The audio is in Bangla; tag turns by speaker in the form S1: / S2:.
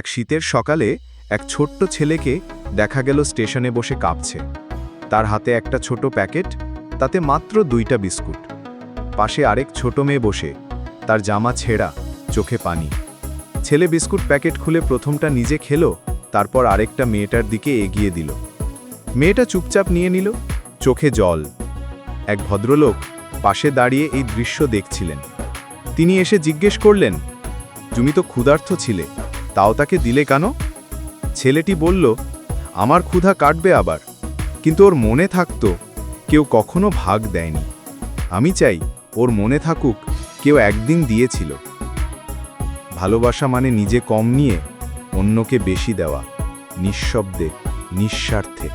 S1: এক শীতের সকালে এক ছোট্ট ছেলেকে দেখা গেল স্টেশনে বসে কাঁপছে। তার হাতে একটা ছোট প্যাকেট, তাতে মাত্র দুইটা বিস্কুট। পাশে আরেক ছোট মেয়ে বসে, তার জামা ছেঁড়া, চোখে পানি। ছেলে বিস্কুট প্যাকেট খুলে প্রথমটা নিজে খেলো, তারপর আরেকটা মেয়েটার দিকে এগিয়ে দিল। মেয়েটা চুপচাপ নিয়ে নিল, চোখে জল। এক ভদ্রলোক পাশে দাঁড়িয়ে এই দৃশ্য দেখছিলেন। তিনি এসে জিজ্ঞেস করলেন, তুমি তো ক্ষুধার্থ ছিলে তাও তাকে দিলে কেন? ছেলেটি বলল, আমার ক্ষুধা কাটবে আবার। কিন্তু ওর মনে থাকতো, কেউ কখনো ভাগ দেয়নি। আমি চাই ওর মনে থাকুক, কেউ একদিন দিয়েছিল। ভালোবাসা মানে নিজে কম নিয়ে, অন্যকে বেশি দেওয়া, নিঃশব্দে, নিঃস্বার্থে।